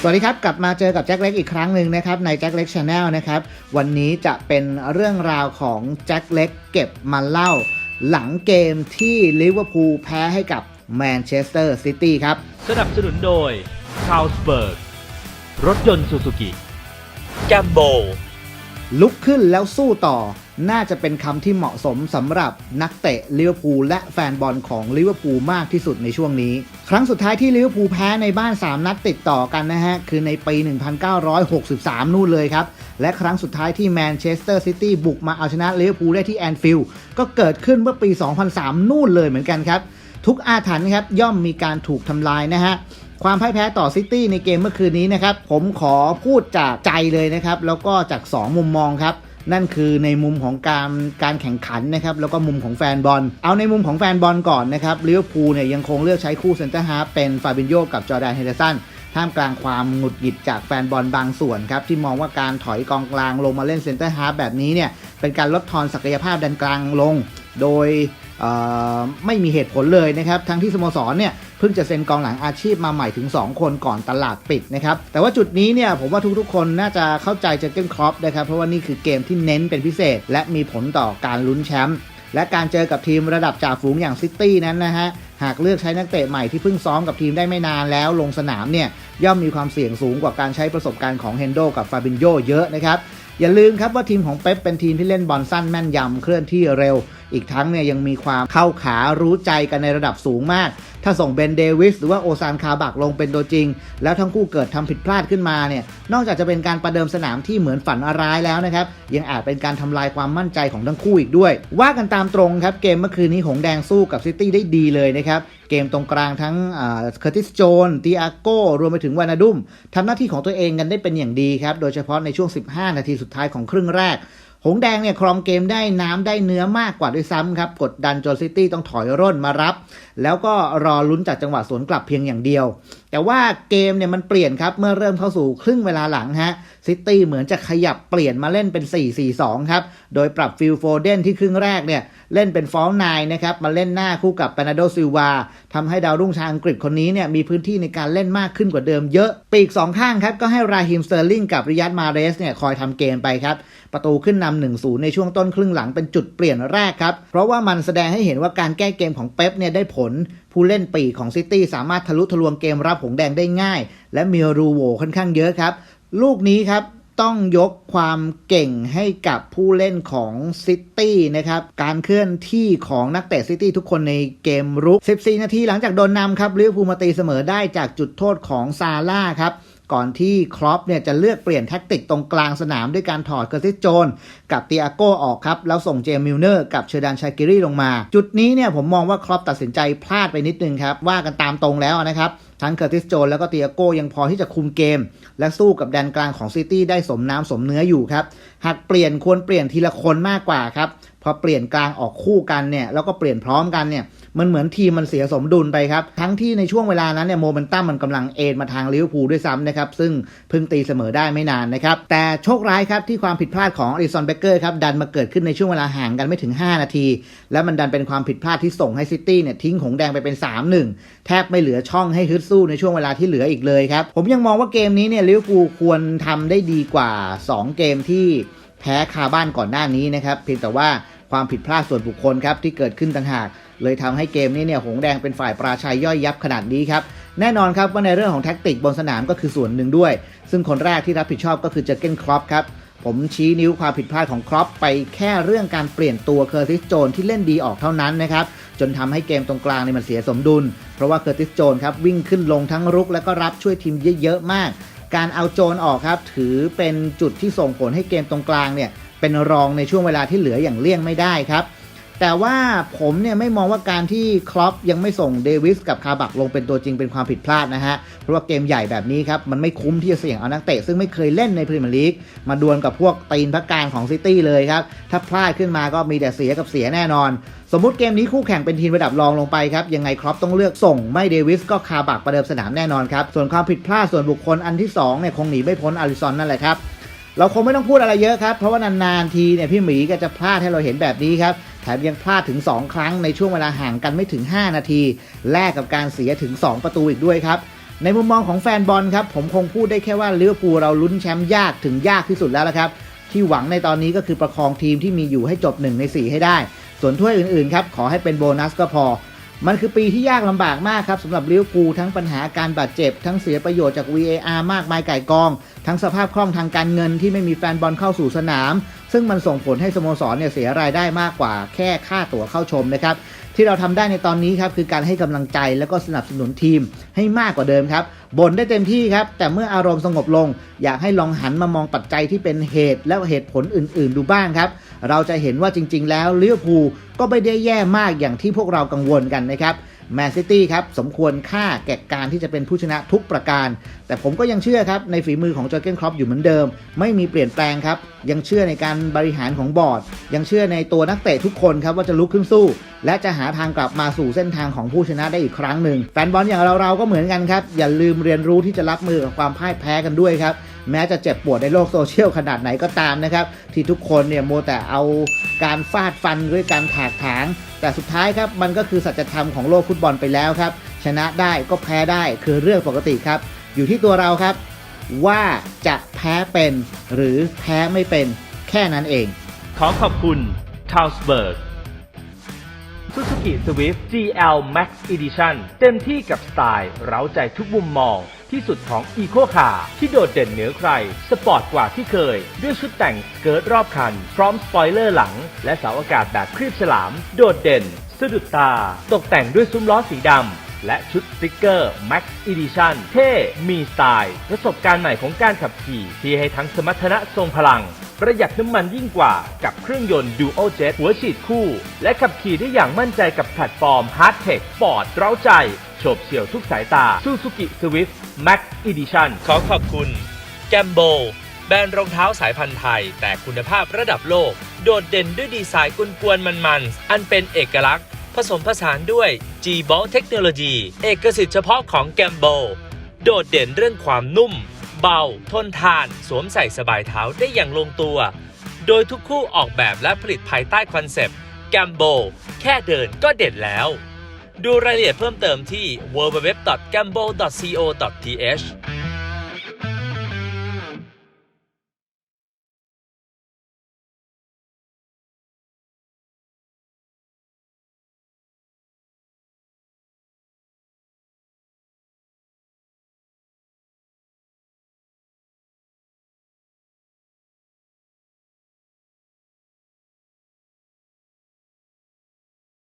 สวัสดีครับ กลับมาเจอกับแจ็คเล็กอีกครั้งหนึ่งนะครับในแจ็คเล็กชาแนลนะครับ วันนี้จะเป็นเรื่องราวของแจ็คเล็กเก็บมาเล่า หลังเกมที่ลิเวอร์พูลแพ้ให้กับแมนเชสเตอร์ซิตี้ครับ สนับสนุนโดยคา l สเบิร์กรถยนต์ซูซูกิแกมโบ ลุกขึ้นแล้วสู้ต่อ น่าจะเป็นคำที่เหมาะสมสำหรับนักเตะลิเวอร์พูลและแฟนบอลของลิเวอร์พูลมากที่สุดในช่วงนี้ ครั้งสุดท้ายที่ลิเวอร์พูลแพ้ในบ้าน 3 นัดติดต่อกันนะฮะ คือในปี 1963 นู่นเลยครับ และครั้งสุดท้ายที่แมนเชสเตอร์ซิตี้บุกมาเอาชนะลิเวอร์พูลได้ที่แอนฟิลด์ก็เกิดขึ้นเมื่อปี 2003 นู่นเลยเหมือนกันครับ ทุกอาถรรพ์ครับย่อมมีการถูกทำลายนะฮะ ความพ่ายแพ้ต่อซิตี้ในเกมเมื่อคืนนี้นะครับ ผมขอพูดจากใจเลยนะครับ แล้วก็จาก 2 มุมมองครับ นั่นคือในมุมของการการแข่งขันนะครับ แล้วก็มุมของแฟนบอล เอาในมุมของแฟนบอลก่อนนะครับลิเวอร์พูลเนี่ยยังคงเลือกใช้คู่เซนเตอร์ฮาร์เป็นฟาบินโยกับจอร์แดนเฮเดอร์สันท่ามกลางความหงุดหงิดจากแฟนบอลบางส่วนครับ ที่มองว่าการถอยกองกลางลงมาเล่นเซนเตอร์ฮาร์แบบนี้เนี่ยเป็นการลดทอนศักยภาพดันกลางลง โดยไม่มีเหตุผลเลยนะครับ ทั้งที่สโมสรเนี่ย เพิ่งจะเซ็นกองหลังอาชีพมาใหม่ถึง 2 คนก่อนตลาดปิดนะครับแต่ว่าจุดนี้เนี่ยผมว่าทุกๆ คนน่าจะเข้าใจเจอเกนครอปนะครับเพราะว่านี่คือเกมที่เน้นเป็นพิเศษ และมีผลต่อการลุ้นแชมป์และการเจอกับทีมระดับจ่าฝูงอย่างซิตี้นั้นนะฮะหากเลือกใช้นักเตะใหม่ที่เพิ่งซ้อมกับทีมได้ไม่นานแล้วลงสนามเนี่ยย่อมมีความเสี่ยงสูงกว่าการใช้ประสบการณ์ของเฮนโดกับฟาบินโยเยอะนะครับอย่าลืมครับว่าทีมของเป๊ปเป็นทีมที่เล่นบอลสั้นแม่นยำเคลื่อนที่เร็ว อีกทั้งเนี่ยยังมีความเข้าขารู้ใจกันในระดับสูงมาก ถ้าส่งเบนเดวิสหรือว่าโอซานคาบักลงเป็นตัวจริง แล้วทั้งคู่เกิดทำผิดพลาดขึ้นมาเนี่ยนอกจากจะเป็นการประเดิมสนามที่เหมือนฝันร้ายแล้วนะครับยังอาจเป็นการทำลายความมั่นใจของทั้งคู่อีกด้วย ว่ากันตามตรงครับเกมเมื่อคืนนี้หงแดงสู้กับซิตี้ได้ดีเลยนะครับเกมตรงกลางทั้งเคอร์ติสโจนติอาโกรวมไปถึงวานาดุมทำหน้าที่ของตัวเองกันได้เป็นอย่างดีครับโดยเฉพาะในช่วง 15 นาทีสุดท้ายของครึ่งแรก หงแดงเนี่ยครองเกมได้น้ำได้เนื้อมากกว่าด้วยซ้ำครับ กดดันจนซิตี้ต้องถอยร่นมารับ แล้วก็รอลุ้นจากจังหวะสวนกลับเพียงอย่างเดียว แต่ว่าเกมเนี่ยมันเปลี่ยนครับ เมื่อเริ่มเข้าสู่ครึ่งเวลาหลังฮะซิตี้เหมือนจะขยับเปลี่ยนมาเล่นเป็น 4-4-2 ครับ โดยปรับฟิลโฟเดนที่ครึ่งแรกเนี่ยเล่นเป็นฟอลนายนะครับมาเล่นหน้าคู่กับปานาโดซิลวาทำให้ดาวรุ่งชาวอังกฤษคนนี้เนี่ยมีพื้นที่ในการเล่นมากขึ้นกว่าเดิมเยอะ ปีกสองข้างครับก็ให้ราฮิมสเตอร์ลิงกับริยัตมาเรสเนี่ยคอยทำเกมไปครับ ประตูขึ้นนำ1 0ในช่วงต้นครึ่งหลังเป็นจุดเปลี่ยนแรกครับ เพราะว่ามันแสดงให้เห็นว่าการแก้เกมของเป๊ปเนี่ยได้ผล ผู้เล่นปีกของซิตี้สามารถทะลุทะลวงเกมรับหงแดงได้ง่าย และมีรูโหวค่อนข้างเยอะครับ ลูกนี้ครับต้องยกความเก่งให้กับผู้เล่นของซิตี้นะครับ การเคลื่อนที่ของนักเตะซิตี้ทุกคนในเกมรุก 14 นาทีหลังจากโดนนำครับลิเวอร์พูลมาตีเสมอได้จากจุดโทษของซาร่าครับ ก่อนที่ครอปเนี่ยจะเลือกเปลี่ยนแท็กติกตรงกลางสนามด้วยการถอดเกอร์ติสโจนกับเตียโกออกครับ แล้วส่งเจมมิลเนอร์กับเชอร์ดานชากิรีลงมา จุดนี้เนี่ยผมมองว่าครอปตัดสินใจพลาดไปนิดนึงครับ ว่ากันตามตรงแล้วนะครับทั้งเคอร์ติสโจนแล้วก็เตียโกยังพอที่จะคุมเกม และสู้กับแดนกลางของซิตี้ได้สมน้ำสมเนื้ออยู่ครับ หากเปลี่ยนควรเปลี่ยนทีละคนมากกว่าครับ อเปลี่ยนกลางออกคู่กันเนี่ยแล้วก็เปลี่ยนพร้อมกันเนี่ยมันเหมือนทีมมันเสียสมดุลไปครับ ทั้งที่ในช่วงเวลานั้นเนี่ยโมเมนตัมมันกำลังเอ็นมาทางลิเวอร์พูลด้วยซ้ำนะครับ ซึ่งเพิ่งตีเสมอได้ไม่นานนะครับ แต่โชคร้ายครับที่ความผิดพลาดของอริซอนเบเกอร์ครับ ดันมาเกิดขึ้นในช่วงเวลาห่างกันไม่ถึง 5 นาที แล้วมันดันเป็นความผิดพลาดที่ส่งให้ซิตี้เนี่ยทิ้งหงแดงไปเป็น 3-1 แทบไม่เหลือช่องให้ฮึดสู้ในช่วงเวลาที่เหลืออีกเลยครับผมยังมองว่าเกมนี้เนี่ยลิเวอร์พูลควรทำได้ดีกว่า 2 เกมที่แพ้คาบ้านก่อนหน้านี้นะครับเพียงแต่ว่า ความผิดพลาดส่วนบุคคลครับที่เกิดขึ้นต่างหาก เลยทำให้เกมนี้เนี่ยหงแดงเป็นฝ่ายปราชัยย่อยยับขนาดนี้ครับแน่นอนครับว่าในเรื่องของแท็กติกบนสนามก็คือส่วนหนึ่งด้วย ซึ่งคนแรกที่รับผิดชอบก็คือเจอเกนครอปครับผมชี้นิ้วความผิดพลาดของครอปไปแค่เรื่องการเปลี่ยนตัวเคอร์ติสโจนที่เล่นดีออกเท่านั้นนะครับจนทำให้เกมตรงกลางเนี่ยมันเสียสมดุล เพราะว่าเคอร์ติสโจนครับวิ่งขึ้นลงทั้งรุก แล้วก็รับช่วยทีมเยอะๆมาก การเอาโจนออกครับถือเป็นจุดที่ส่งผลให้เกมตรงกลางเนี่ย เป็นรองในช่วงเวลาที่เหลืออย่างเลี่ยงไม่ได้ครับ แต่ว่าผมเนี่ยไม่มองว่าการที่ครอปยังไม่ส่งเดวิสกับคาบักลงเป็นตัวจริงเป็นความผิดพลาดนะฮะ เพราะว่าเกมใหญ่แบบนี้ครับ มันไม่คุ้มที่จะเสี่ยงเอานักเตะซึ่งไม่เคยเล่นในพรีเมียร์ลีกมาดวลกับพวกตีนพักการของซิตี้เลยครับ ถ้าพลาดขึ้นมาก็มีแต่เสียกับเสียแน่นอน สมมติเกมนี้คู่แข่งเป็นทีมระดับรองลงไปครับยังไงครอปต้องเลือกส่งไม่เดวิสก็คาบักประเดิมสนามแน่นอนครับส่วนความผิดพลาดส่วนบุคคลอันที่สองเนี่ยคงหนีไม่พ้นอาริซอนนั่นแหละครับ เราคงไม่ต้องพูดอะไรเยอะครับ เพราะว่านานๆทีเนี่ยพี่หมีก็จะพลาดให้เราเห็นแบบนี้ครับแถมยังพลาดถึง 2 ครั้งในช่วงเวลาห่างกันไม่ถึง 5 นาที แลกกับการเสียถึง 2 ประตูอีกด้วยครับ ในมุมมองของแฟนบอลครับ ผมคงพูดได้แค่ว่าลิเวอร์พูลเราลุ้นแชมป์ยากถึงยากที่สุดแล้วละครับ ที่หวังในตอนนี้ก็คือประคองทีมที่มีอยู่ให้จบ 1 ใน 4 ให้ได้ ส่วนถ้วยอื่นๆครับขอให้เป็นโบนัสก็พอ มันคือปีที่ยากลำบากมากครับสำหรับลิเวอร์พูลทั้งปัญหาการบาดเจ็บ ทั้งเสียประโยชน์จาก VAR มากมายไก่กอง ทั้งสภาพคล่องทางการเงินที่ไม่มีแฟนบอลเข้าสู่สนาม ซึ่งมันส่งผลให้สโมสรเนี่ยเสียรายได้มากกว่าแค่ค่าตั๋วเข้าชมนะครับที่เราทำได้ในตอนนี้ครับคือการให้กำลังใจแล้วก็สนับสนุนทีมให้มากกว่าเดิมครับบ่นได้เต็มที่ครับ แต่เมื่ออารมณ์สงบลง อยากให้ลองหันมามองปัจจัยที่เป็นเหตุและเหตุผลอื่น ๆ ดูบ้างครับ เราจะเห็นว่าจริง ๆ แล้วลิเวอร์พูลก็ไม่ได้แย่มากอย่างที่พวกเรากังวลกันนะครับแมนซิตี้ครับสมควรค่าแก่การที่จะเป็นผู้ชนะทุกประการ แต่ผมก็ยังเชื่อครับ ในฝีมือของจอร์เกนครอปอยู่เหมือนเดิม ไม่มีเปลี่ยนแปลงครับ ยังเชื่อในการบริหารของบอร์ด ยังเชื่อในตัวนักเตะทุกคนครับว่าจะลุกขึ้นสู้ และจะหาทางกลับมาสู่เส้นทางของผู้ชนะได้อีกครั้งหนึ่งแฟนบอลอย่างเราเราๆก็เหมือนกันครับอย่าลืมเรียนรู้ที่จะรับมือกับความพ่ายแพ้กันด้วยครับ แม้จะเจ็บปวดในโลกโซเชียลขนาดไหนก็ตามนะครับ ที่ทุกคนเนี่ยโมแต่เอาการฟาดฟันด้วยการถากถาง แต่สุดท้ายครับมันก็คือสัจธรรมของโลกฟุตบอลไปแล้วครับ ชนะได้ก็แพ้ได้คือเรื่องปกติครับ อยู่ที่ตัวเราครับ ว่าจะแพ้เป็นหรือแพ้ไม่เป็นแค่นั้นเอง ขอขอบคุณ c a r l s b e r g Suzuki Swift GL Max Edition เต็มที่กับสไตล์เร้าใจทุกมุมมองที่สุดของ Eco Car ที่โดดเด่นเหนือใคร สปอร์ตกว่าที่เคย ด้วยชุดแต่งสเกิร์ตรอบคัน พร้อมสปอยเลอร์หลัง และเสาอากาศแบบครีบฉลาม โดดเด่น สะดุดตา ตกแต่งด้วยซุ้มล้อสีดำ และชุดสติกเกอร์ Max Edition เท่ มีสไตล์ ประสบการณ์ใหม่ของการขับขี่ ที่ให้ทั้งสมรรถนะทรงพลัง ประหยัดน้ำมันยิ่งกว่ากับเครื่องยนต์ Dual Jet หัวฉีดคู่ และขับขี่ได้อย่างมั่นใจกับแพลตฟอร์ม Hard Tech Sport เร้าใจโฉบเฉี่ยวทุกสายตา Suzuki Swift Max Edition ขอขอบคุณแกมโบแบรนด์รองเท้าสายพันธุ์ไทย แต่คุณภาพระดับโลก โดดเด่นด้วยดีไซน์กุนกวนมันๆ อันเป็นเอกลักษณ์ ผสมผสานด้วย g b a l เทคโนโลยีเอกสิทธิ์เฉพาะของแกมโบโดดเด่นเรื่องความนุ่ม เบา ทนทาน สวมใส่สบายเท้าได้อย่างลงตัว โดยทุกคู่ออกแบบและผลิตภายใต้คอนเซปต์แกมโบแค่เดินก็เด่นแล้ว ดูรายละเอียดเพิ่มเติมที่ www.gambo.co.th